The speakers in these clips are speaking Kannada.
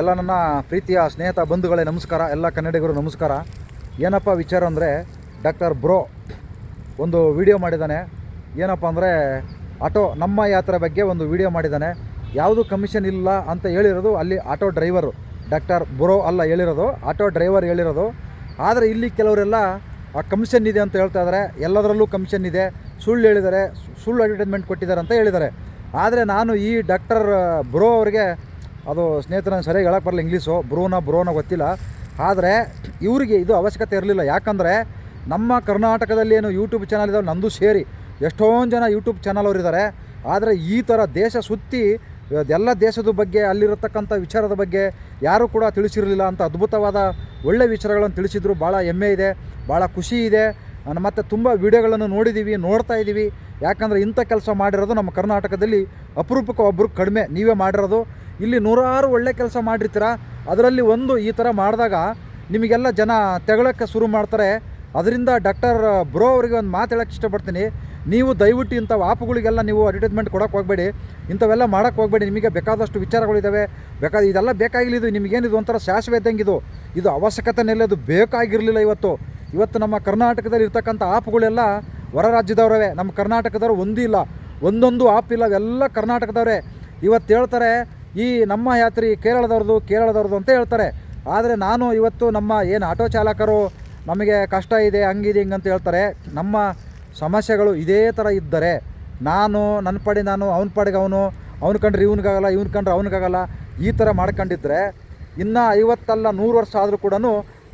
ಎಲ್ಲ ನನ್ನ ಪ್ರೀತಿಯ ಸ್ನೇಹಿತ, ಬಂಧುಗಳೇ ನಮಸ್ಕಾರ, ಎಲ್ಲ ಕನ್ನಡಿಗರು ನಮಸ್ಕಾರ. ಏನಪ್ಪ ವಿಚಾರ ಅಂದರೆ, ಡಾಕ್ಟರ್ ಬ್ರೋ ಒಂದು ವಿಡಿಯೋ ಮಾಡಿದ್ದಾನೆ. ಏನಪ್ಪ ಅಂದರೆ, ಆಟೋ, ನಮ್ಮ ಯಾತ್ರೆ ಬಗ್ಗೆ ಒಂದು ವಿಡಿಯೋ ಮಾಡಿದ್ದಾನೆ. ಯಾವುದು ಕಮಿಷನ್ ಇಲ್ಲ ಅಂತ ಹೇಳಿರೋದು ಅಲ್ಲಿ ಆಟೋ ಡ್ರೈವರು, ಡಾಕ್ಟರ್ ಬ್ರೋ ಅಲ್ಲ ಹೇಳಿರೋದು, ಆಟೋ ಡ್ರೈವರ್ ಹೇಳಿರೋದು. ಆದರೆ ಇಲ್ಲಿ ಕೆಲವರೆಲ್ಲ, ಆ ಕಮಿಷನ್ ಇದೆ ಅಂತ ಹೇಳ್ತಾ ಇದ್ದಾರೆ ಎಲ್ಲದರಲ್ಲೂ ಕಮಿಷನ್ ಇದೆ. ಸುಳ್ಳು ಹೇಳಿದ್ದಾರೆ, ಸುಳ್ಳು ಅಡ್ವರ್ಟೈಸ್ಮೆಂಟ್ ಕೊಟ್ಟಿದ್ದಾರೆ ಅಂತ ಹೇಳಿದ್ದಾರೆ. ಆದರೆ ನಾನು ಈ ಡಾಕ್ಟರ್ ಬ್ರೋ ಅವರಿಗೆ ಅದು ಸ್ನೇಹಿತರ ಸರಿಯಾಗಿ ಹೇಳಕ್ಕೆ ಬರಲ್ಲ ಇಂಗ್ಲೀಷು. ಬ್ರೋನ ಬ್ರೋನ ಗೊತ್ತಿಲ್ಲ. ಆದರೆ ಇವರಿಗೆ ಇದು ಅವಶ್ಯಕತೆ ಇರಲಿಲ್ಲ. ಯಾಕಂದರೆ ನಮ್ಮ ಕರ್ನಾಟಕದಲ್ಲಿ ಏನು ಯೂಟ್ಯೂಬ್ ಚಾನಲ್ ಇದಾವೆ, ನಂದು ಸೇರಿ ಎಷ್ಟೊಂದು ಜನ ಯೂಟ್ಯೂಬ್ ಚಾನಲ್ ಅವರಿದ್ದಾರೆ ಆದರೆ ಈ ಥರ ದೇಶ ಸುತ್ತಿ, ಎಲ್ಲ ದೇಶದ ಬಗ್ಗೆ ಅಲ್ಲಿರತಕ್ಕಂಥ ವಿಚಾರದ ಬಗ್ಗೆ ಯಾರೂ ಕೂಡ ತಿಳಿಸಿರಲಿಲ್ಲ ಅಂತ ಅದ್ಭುತವಾದ ಒಳ್ಳೆ ವಿಚಾರಗಳನ್ನು ತಿಳಿಸಿದ್ರು. ಭಾಳ ಹೆಮ್ಮೆ ಇದೆ, ಭಾಳ ಖುಷಿ ಇದೆ. ಮತ್ತು ತುಂಬ ವಿಡಿಯೋಗಳನ್ನು ನೋಡಿದ್ದೀವಿ ನೋಡ್ತಾ ಇದ್ದೀವಿ ಯಾಕಂದರೆ ಇಂಥ ಕೆಲಸ ಮಾಡಿರೋದು ನಮ್ಮ ಕರ್ನಾಟಕದಲ್ಲಿ ಅಪರೂಪಕ್ಕೆ ಒಬ್ಬರು ಕಡಿಮೆ. ನೀವೇ ಮಾಡಿರೋದು. ಇಲ್ಲಿ ನೂರಾರು ಒಳ್ಳೆ ಕೆಲಸ ಮಾಡಿರ್ತೀರ? ಅದರಲ್ಲಿ ಒಂದು ಈ ಥರ ಮಾಡಿದಾಗ ನಿಮಗೆಲ್ಲ ಜನ ತೆಗಳಕ್ಕೆ ಶುರು ಮಾಡ್ತಾರೆ. ಅದರಿಂದ ಡಾಕ್ಟರ್ ಬ್ರೋ ಅವರಿಗೆ ಒಂದು ಮಾತು ಹೇಳಕ್ಕೆ ಇಷ್ಟಪಡ್ತೀನಿ. ನೀವು ದಯವಿಟ್ಟು ಇಂಥ ಆಪುಗಳಿಗೆಲ್ಲ ನೀವು ಅಡ್ವರ್ಟೈಸ್ಮೆಂಟ್ ಕೊಡೋಕೆ ಹೋಗಬೇಡಿ. ಇಂಥವೆಲ್ಲ ಮಾಡೋಕ್ಕೆ ಹೋಗಬೇಡಿ. ನಿಮಗೆ ಬೇಕಾದಷ್ಟು ವಿಚಾರಗಳಿದ್ದಾವೆ ಬೇಕಾದ ಇದೆಲ್ಲ ಬೇಕಾಗಿಲ್ಲ ಇದು. ನಿಮಗೇನಿದು ಒಂಥರ ಶಾಶ್ವತ ಇದ್ದಂಗೆ ಇದು. ಇದು ಅವಶ್ಯಕತೆನೆಲ್ಲ ಅದು ಬೇಕಾಗಿರಲಿಲ್ಲ ಇವತ್ತು. ಇವತ್ತು ನಮ್ಮ ಕರ್ನಾಟಕದಲ್ಲಿ ಇರ್ತಕ್ಕಂಥ ಆಪ್ಗಳೆಲ್ಲ ಹೊರ ರಾಜ್ಯದವರವೇ. ನಮ್ಮ ಕರ್ನಾಟಕದವ್ರು ಒಂದೂ ಇಲ್ಲ ಒಂದೊಂದು ಆಪ್ ಇಲ್ಲ. ಅವೆಲ್ಲ ಕರ್ನಾಟಕದವರೇ. ಇವತ್ತು ಹೇಳ್ತಾರೆ ಈ ನಮ್ಮ ಯಾತ್ರಿ ಕೇರಳದವ್ರದ್ದು ಕೇರಳದವ್ರದ್ದು ಅಂತ ಹೇಳ್ತಾರೆ. ಆದರೆ ನಾನು ಇವತ್ತು ನಮ್ಮ ಏನು ಆಟೋ ಚಾಲಕರು ನಮಗೆ ಕಷ್ಟ ಇದೆ, ಹಂಗಿದೆ ಅಂತ ಹೇಳ್ತಾರೆ. ನಮ್ಮ ಸಮಸ್ಯೆಗಳು ಇದೇ ಥರ ಇದ್ದರೆ ನಾನು ನನ್ನ ಪಡೆ ನಾನು, ಅವನ ಪಡೆಗೆ ಅವನು, ಅವ್ನ ಕಂಡ್ರೆ ಇವನಿಗಾಗಲ್ಲ, ಇವ್ನ ಕಂಡ್ರೆ ಅವನಿಗಾಗಲ್ಲ, ಈ ಥರ ಮಾಡ್ಕೊಂಡಿದ್ರೆ ಇನ್ನು ಐವತ್ತಲ್ಲ ನೂರು ವರ್ಷ ಆದರೂ ಕೂಡ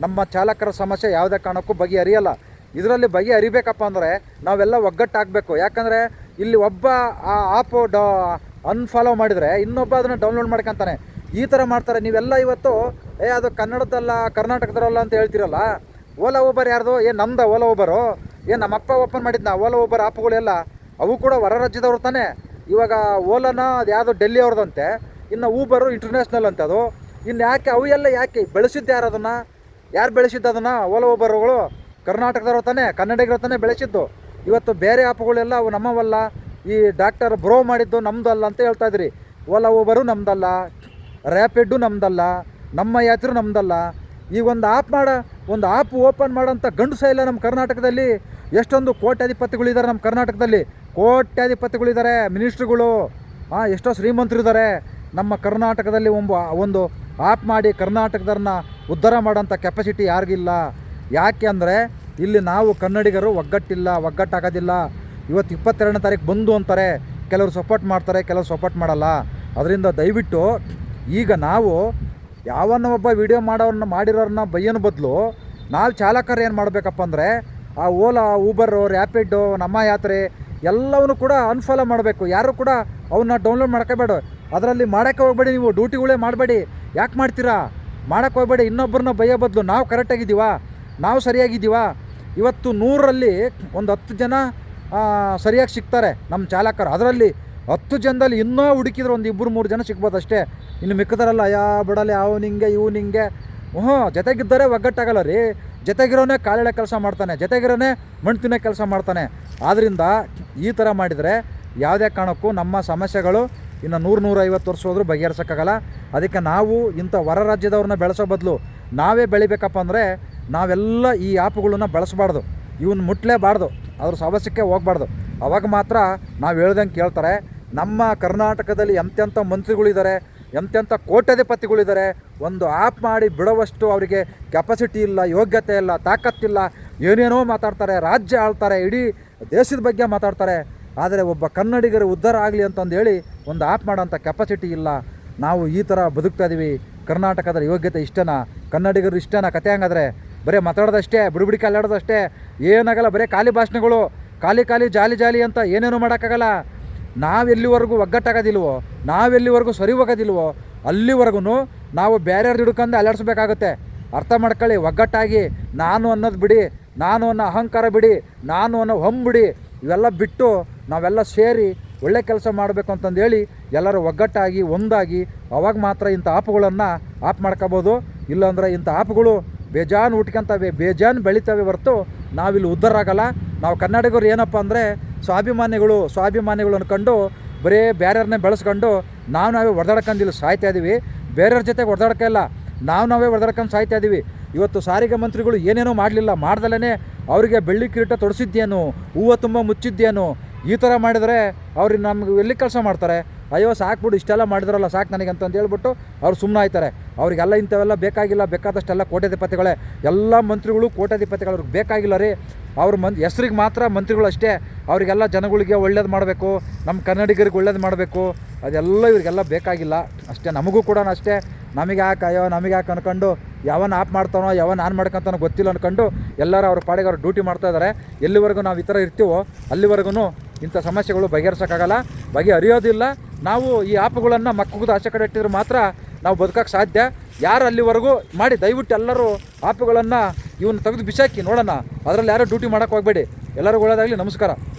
ನಮ್ಮ ಚಾಲಕರ ಸಮಸ್ಯೆ ಯಾವುದೇ ಕಾರಣಕ್ಕೂ ಬಗೆಹರಿಯಲ್ಲ. ಇದರಲ್ಲಿ ಬಗೆಹರಿಬೇಕಪ್ಪ ಅಂದರೆ ನಾವೆಲ್ಲ ಒಗ್ಗಟ್ಟಾಗಬೇಕು. ಯಾಕಂದರೆ ಇಲ್ಲಿ ಒಬ್ಬ ಆಪು ಡ ಅನ್ಫಾಲೋ ಮಾಡಿದರೆ ಇನ್ನೊಬ್ಬ ಅದನ್ನು ಡೌನ್ಲೋಡ್ ಮಾಡ್ಕೊತಾನೆ. ಈ ಥರ ಮಾಡ್ತಾರೆ. ನೀವೆಲ್ಲ ಇವತ್ತು, ಏ, ಅದು ಕನ್ನಡದಲ್ಲ ಕರ್ನಾಟಕದಲ್ಲ ಅಂತ ಹೇಳ್ತಿರಲ್ಲ. ಓಲಾ ಊಬರ್ ಯಾರ್ದು? ಏ ನಮ್ಮದ ಓಲಾ ಊಬರು ಏನು ನಮ್ಮಪ್ಪ ಓಪನ್ ಮಾಡಿದ್ನ ಓಲಾ ಊಬರ್ ಆ್ಯಪ್ಗಳೆಲ್ಲ ಅವು ಕೂಡ ಹೊರ ರಾಜ್ಯದವ್ರು ತಾನೆ. ಇವಾಗ ಓಲಾನ ಅದು ಯಾವುದು ಡೆಲ್ಲಿ ಅವ್ರದಂತೆ, ಇನ್ನು ಊಬರು ಇಂಟರ್ನ್ಯಾಷ್ನಲ್ ಅಂತ ಅದು. ಇನ್ನು ಯಾಕೆ, ಅವು ಎಲ್ಲ ಯಾಕೆ? ಬೆಳೆಸಿದ್ದು ಯಾರು ಅದನ್ನು? ಯಾರು ಬೆಳೆಸಿದ್ದು ಅದನ್ನು? ಓಲಾ ಊಬರ್ಗಳು ಕರ್ನಾಟಕದವ್ರು ತಾನೇ, ಕನ್ನಡಿಗರು ತಾನೇ ಬೆಳೆಸಿದ್ದು. ಇವತ್ತು ಬೇರೆ ಆ್ಯಪ್ಗಳೆಲ್ಲ ಅವು ನಮ್ಮವಲ್ಲ. ಈ ಡಾಕ್ಟರ್ ಬ್ರೋ ಮಾಡಿದ್ದು ನಮ್ಮದಲ್ಲ ಅಂತ ಹೇಳ್ತಾ ಇದ್ರಿ. ಓಲಾ ಓಬರು ನಮ್ಮದಲ್ಲ ರ್ಯಾಪಿಡ್ಡು ನಮ್ಮದಲ್ಲ ನಮ್ಮ ಯಾತ್ರೆ ನಮ್ಮದಲ್ಲ ಈ ಒಂದು ಆಪ್ ಮಾಡ, ಒಂದು ಆಪ್ ಓಪನ್ ಮಾಡೋಂಥ ಗಂಡಸ ಇಲ್ಲ ನಮ್ಮ ಕರ್ನಾಟಕದಲ್ಲಿ. ಎಷ್ಟೊಂದು ಕೋಟ್ಯಾಧಿಪತಿಗಳಿದ್ದಾರೆ ನಮ್ಮ ಕರ್ನಾಟಕದಲ್ಲಿ. ಕೋಟ್ಯಾಧಿಪತಿಗಳಿದ್ದಾರೆ ಮಿನಿಸ್ಟ್ರುಗಳು. ಹಾಂ ಎಷ್ಟೋ ಶ್ರೀಮಂತರಿದ್ದಾರೆ ನಮ್ಮ ಕರ್ನಾಟಕದಲ್ಲಿ ಒಂದು ಒಂದು ಆಪ್ ಮಾಡಿ ಕರ್ನಾಟಕದವ್ರನ್ನ ಉದ್ಧಾರ ಮಾಡೋಂಥ ಕೆಪಾಸಿಟಿ ಯಾರಿಗಿಲ್ಲ. ಯಾಕೆ ಅಂದರೆ, ಇಲ್ಲಿ ನಾವು ಕನ್ನಡಿಗರು ಒಗ್ಗಟ್ಟಿಲ್ಲ, ಒಗ್ಗಟ್ಟಾಗೋದಿಲ್ಲ. ಇವತ್ತು ಇಪ್ಪತ್ತೆರಡನೇ ತಾರೀಕು ಬಂದು ಅಂತಾರೆ, ಕೆಲವರು ಸಪೋರ್ಟ್ ಮಾಡ್ತಾರೆ, ಕೆಲವರು ಸಪೋರ್ಟ್ ಮಾಡಲ್ಲ. ಅದರಿಂದ ದಯವಿಟ್ಟು ಈಗ ನಾವು ಯಾವನ್ನ ಒಬ್ಬ ವಿಡಿಯೋ ಮಾಡೋರನ್ನ ಮಾಡಿರೋರನ್ನ ಬೈಯೋನ ಬದಲು ನಾವು ಚಾಲಕರು ಏನು ಮಾಡಬೇಕಪ್ಪ ಅಂದರೆ ಆ ಓಲಾ ಊಬರು ರ್ಯಾಪಿಡ್ಡು ನಮ್ಮ ಯಾತ್ರೆ ಎಲ್ಲವನ್ನು ಕೂಡ ಅನ್ಫಾಲೋ ಮಾಡಬೇಕು. ಯಾರು ಕೂಡ ಅವನ್ನ ಡೌನ್ಲೋಡ್ ಮಾಡ್ಕೋಬೇಡ. ಅದರಲ್ಲಿ ಮಾಡೋಕ್ಕೆ ಹೋಗ್ಬೇಡಿ ನೀವು ಡ್ಯೂಟಿಗಳೇ ಮಾಡಬೇಡಿ. ಯಾಕೆ ಮಾಡ್ತೀರಾ? ಮಾಡೋಕ್ಕೆ ಹೋಗ್ಬೇಡಿ. ಇನ್ನೊಬ್ಬರನ್ನ ಬೈಯೋ ಬದಲು ನಾವು ಕರೆಕ್ಟಾಗಿದ್ದೀವಾ ನಾವು ಸರಿಯಾಗಿದ್ದೀವಾ? ಇವತ್ತು ನೂರರಲ್ಲಿ ಒಂದು ಹತ್ತು ಜನ ಸರಿಯಾಗಿ ಸಿಗ್ತಾರೆ ನಮ್ಮ ಚಾಲಕರು. ಅದರಲ್ಲಿ ಹತ್ತು ಜನದಲ್ಲಿ ಇನ್ನೂ ಹುಡುಕಿದ್ರೆ ಒಂದು ಇಬ್ಬರು ಮೂರು ಜನ ಸಿಗ್ಬೋದು ಅಷ್ಟೇ ಇನ್ನು ಮಿಕ್ಕದರಲ್ಲ ಯಾ ಬಿಡಲ್ಲ ಅವ್ನು ನಿಂಗೆ ಇವ್ನು ಹಿಂಗೆ. ಹ್ಞೂ ಜೊತೆಗಿದ್ದರೆ ಒಗ್ಗಟ್ಟಾಗಲ್ಲ ರೀ. ಜೊತೆಗಿರೋನೆ ಕಾಲೆಳೆ ಕೆಲಸ ಮಾಡ್ತಾನೆ, ಜೊತೆಗಿರೋನೆ ಮಣ್ಣು ತಿನ್ನೋ ಕೆಲಸ ಮಾಡ್ತಾನೆ. ಆದ್ದರಿಂದ ಈ ಥರ ಮಾಡಿದರೆ ಯಾವುದೇ ಕಾರಣಕ್ಕೂ ನಮ್ಮ ಸಮಸ್ಯೆಗಳು ಇನ್ನು ನೂರು, ನೂರೈವತ್ತು ವರ್ಷ ಹೋದರೂ ಬಗೆಹರಿಸೋಕ್ಕಾಗಲ್ಲ. ಅದಕ್ಕೆ ನಾವು ಇಂಥ ಹೊರ ರಾಜ್ಯದವ್ರನ್ನ ಬೆಳೆಸೋ ಬದಲು ನಾವೇ ಬೆಳಿಬೇಕಪ್ಪ ಅಂದರೆ ನಾವೆಲ್ಲ ಈ ಆ್ಯಪ್ಗಳನ್ನ ಬಳಸಬಾರ್ದು. ಇವನ್ನ ಮುಟ್ಲೇಬಾರ್ದು. ಅದ್ರ ಸಮಸ್ಯೆಗೆ ಹೋಗ್ಬಾರ್ದು. ಅವಾಗ ಮಾತ್ರ ನಾವು ಹೇಳ್ದಂಗೆ ಕೇಳ್ತಾರೆ. ನಮ್ಮ ಕರ್ನಾಟಕದಲ್ಲಿ ಎಂತೆಂಥ ಮಂತ್ರಿಗಳಿದ್ದಾರೆ ಎಂತೆಂಥ ಕೋಟ್ಯಾಧಿಪತಿಗಳಿದ್ದಾರೆ ಒಂದು ಆಪ್ ಮಾಡಿ ಬಿಡುವಷ್ಟು ಅವರಿಗೆ ಕೆಪಾಸಿಟಿ ಇಲ್ಲ, ಯೋಗ್ಯತೆ ಇಲ್ಲ ತಾಕತ್ತಿಲ್ಲ ಏನೇನೋ ಮಾತಾಡ್ತಾರೆ, ರಾಜ್ಯ ಆಳ್ತಾರೆ, ಇಡೀ ದೇಶದ ಬಗ್ಗೆ ಮಾತಾಡ್ತಾರೆ. ಆದರೆ ಒಬ್ಬ ಕನ್ನಡಿಗರು ಉದ್ಧಾರ ಆಗಲಿ ಅಂತಂದೇಳಿ ಒಂದು ಆಪ್ ಮಾಡೋಂಥ ಕೆಪಾಸಿಟಿ ಇಲ್ಲ. ನಾವು ಈ ಥರ ಬದುಕ್ತಾ ಇದ್ದೀವಿ ಕರ್ನಾಟಕದ ಯೋಗ್ಯತೆ ಇಷ್ಟನಾ? ಕನ್ನಡಿಗರು ಇಷ್ಟನಾ? ಕತೆ ಹಂಗಾದ್ರೆ? ಬರೀ ಮಾತಾಡೋದಷ್ಟೇ, ಬುಡಿಬುಡಿ ಕಾಲಾಡೋದಷ್ಟೇ. ಏನಾಗಲ್ಲ, ಬರೀ ಖಾಲಿ ಭಾಷಣಗಳು. ಖಾಲಿ ಖಾಲಿ ಜಾಲಿ ಜಾಲಿ ಅಂತ ಏನೇನು ಮಾಡೋಕ್ಕಾಗಲ್ಲ. ನಾವೆಲ್ಲಿವರೆಗೂ ಒಗ್ಗಟ್ಟಾಗೋದಿಲ್ವೋ, ನಾವೆಲ್ಲಿವರೆಗೂ ಸರಿ ಹೋಗೋದಿಲ್ವೋ ಅಲ್ಲಿವರೆಗೂ ನಾವು ಬೇರೆಯವ್ರದ್ದು ಹಿಡ್ಕೊಂಡು ಅಲ್ಲಾಡಿಸ್ಬೇಕಾಗುತ್ತೆ. ಅರ್ಥ ಮಾಡ್ಕೊಳ್ಳಿ, ಒಗ್ಗಟ್ಟಾಗಿ, ನಾನು ಅನ್ನೋದು ಬಿಡಿ, ನಾನು ಅನ್ನೋ ಅಹಂಕಾರ ಬಿಡಿ, ನಾನು ಅನ್ನೋ ಹೊಮ್ ಬಿಡಿ, ಇವೆಲ್ಲ ಬಿಟ್ಟು ನಾವೆಲ್ಲ ಸೇರಿ ಒಳ್ಳೆ ಕೆಲಸ ಮಾಡಬೇಕು ಅಂತಂದೇಳಿ ಎಲ್ಲರೂ ಒಗ್ಗಟ್ಟಾಗಿ, ಒಂದಾಗಿ, ಅವಾಗ ಮಾತ್ರ ಇಂಥ ಆಪ್ಗಳನ್ನು ಆಪ್ ಮಾಡ್ಕೋಬೋದು. ಇಲ್ಲಾಂದ್ರೆ ಇಂಥ ಆಪ್ಗಳು ಬೇಜಾನ್ ಹುಟ್ಕೊಂತವೆ ಬೇಜಾನ್ ಬೆಳಿತವೆ ಹೊರತು ನಾವಿಲ್ಲಿ ಉದ್ಧಾರ ಆಗಲ್ಲ ನಾವು ಕನ್ನಡಿಗರು ಏನಪ್ಪ ಅಂದರೆ ಸ್ವಾಭಿಮಾನಿಗಳು ಸ್ವಾಭಿಮಾನಿಗಳು ಕಂಡು ಬರೀ ಬೇರೆಯವ್ರನ್ನೇ ಬೆಳೆಸ್ಕೊಂಡು ನಾವು ನಾವೇ ಹೊಡೆದಾಡ್ಕೊಂಡಿಲ್ಲ ಸಾಯ್ತಾ ಇದ್ದೀವಿ ಬೇರೆಯವ್ರ ಜೊತೆಗೆ ಹೊಡೆದಾಡ್ಕಲ್ಲ ನಾವು ನಾವೇ ಹೊಡೆದಾಡ್ಕೊಂಡು ಸಾಯ್ತಾ ಇದ್ದೀವಿ ಇವತ್ತು ಸಾರಿಗೆ ಮಂತ್ರಿಗಳು ಏನೇನೋ ಮಾಡಲಿಲ್ಲ ಮಾಡ್ದಲೇ ಅವರಿಗೆ ಬೆಳ್ಳಿ ಕಿರೀಟ ತೊಡಿಸಿದ್ದೇನು, ಹೂವು ತುಂಬ ಮುಚ್ಚಿದ್ದೇನು, ಈ ಥರ ಮಾಡಿದರೆ ಅವ್ರಿಗೆ ನಮ್ಗೆ ಎಲ್ಲಿ ಕೆಲಸ ಮಾಡ್ತಾರೆ? ಅಯ್ಯೋ ಸಾಕ್ಬಿಡು, ಇಷ್ಟೆಲ್ಲ ಮಾಡಿದ್ರಲ್ಲ ಸಾಕು ನನಗೆ ಅಂತಂದು ಹೇಳ್ಬಿಟ್ಟು ಅವ್ರು ಸುಮ್ಮನೆ ಆಯ್ತಾರೆ ಅವ್ರಿಗೆಲ್ಲ ಇಂಥವೆಲ್ಲ ಬೇಕಾಗಿಲ್ಲ, ಬೇಕಾದಷ್ಟೆಲ್ಲ ಕೋಟ್ಯಾಧಿಪತಿಗಳೇ. ಎಲ್ಲ ಮಂತ್ರಿಗಳು ಕೋಟ್ಯಾಧಿಪತಿಗಳು, ಅವ್ರಿಗೆ ಬೇಕಾಗಿಲ್ಲ ರೀ. ಅವ್ರ ಮನ್, ಹೆಸ್ರಿಗೆ ಮಾತ್ರ ಮಂತ್ರಿಗಳು ಅಷ್ಟೇ. ಅವರಿಗೆಲ್ಲ ಜನಗಳಿಗೆ ಒಳ್ಳೇದು ಮಾಡಬೇಕು ನಮ್ಮ ಕನ್ನಡಿಗರಿಗೆ ಒಳ್ಳೇದು ಮಾಡಬೇಕು. ಅದೆಲ್ಲ ಇವರಿಗೆಲ್ಲ ಬೇಕಾಗಿಲ್ಲ. ಅಷ್ಟೇ, ನಮಗೂ ಕೂಡ ಅಷ್ಟೇ. ನಮಗೆ ಯಾಕೆ ಅಯ್ಯೋ, ನಮಗೆ ಯಾಕೆ ಅನ್ಕೊಂಡು ಯಾವನ್ ಆಪ್ ಮಾಡ್ತಾನೋ, ಯಾವನ್ ಆನ್ ಮಾಡ್ಕೊಂತಾನೋ ಗೊತ್ತಿಲ್ಲ ಅಂದ್ಕೊಂಡು ಎಲ್ಲರೂ ಅವ್ರ ಪಾಡಿಗೆ ಅವ್ರು ಡ್ಯೂಟಿ ಮಾಡ್ತಾ ಇದ್ದಾರೆ ಎಲ್ಲಿವರೆಗೂ ನಾವು ಈ ಥರ ಇರ್ತೀವೋ ಅಲ್ಲಿವರೆಗೂ ಇಂಥ ಸಮಸ್ಯೆಗಳು ಬಗೆಹರಿಸೋಕ್ಕಾಗಲ್ಲ. ಬಗೆಹರಿಯೋದಿಲ್ಲ. ನಾವು ಈ ಆಪ್ಗಳನ್ನು ಮಕ್ಕಳು ಆಚೆ ಕಡೆ ಇಟ್ಟಿದ್ರೆ ಮಾತ್ರ ನಾವು ಬದುಕೋಕ್ಕೆ ಸಾಧ್ಯ? ಯಾರು ಅಲ್ಲಿವರೆಗೂ ಮಾಡಿ ದಯವಿಟ್ಟು ಎಲ್ಲರೂ ಆಪ್ಗಳನ್ನು ಇವನ್ನ ತೆಗೆದು ಬಿಸಾಕಿ ನೋಡೋಣ. ಅದರಲ್ಲಿ ಯಾರೂ ಡ್ಯೂಟಿ ಮಾಡೋಕ್ಕೆ ಹೋಗಬೇಡಿ. ಎಲ್ಲರಿಗೂ ಒಳ್ಳೆಯದಾಗಲಿ ನಮಸ್ಕಾರ.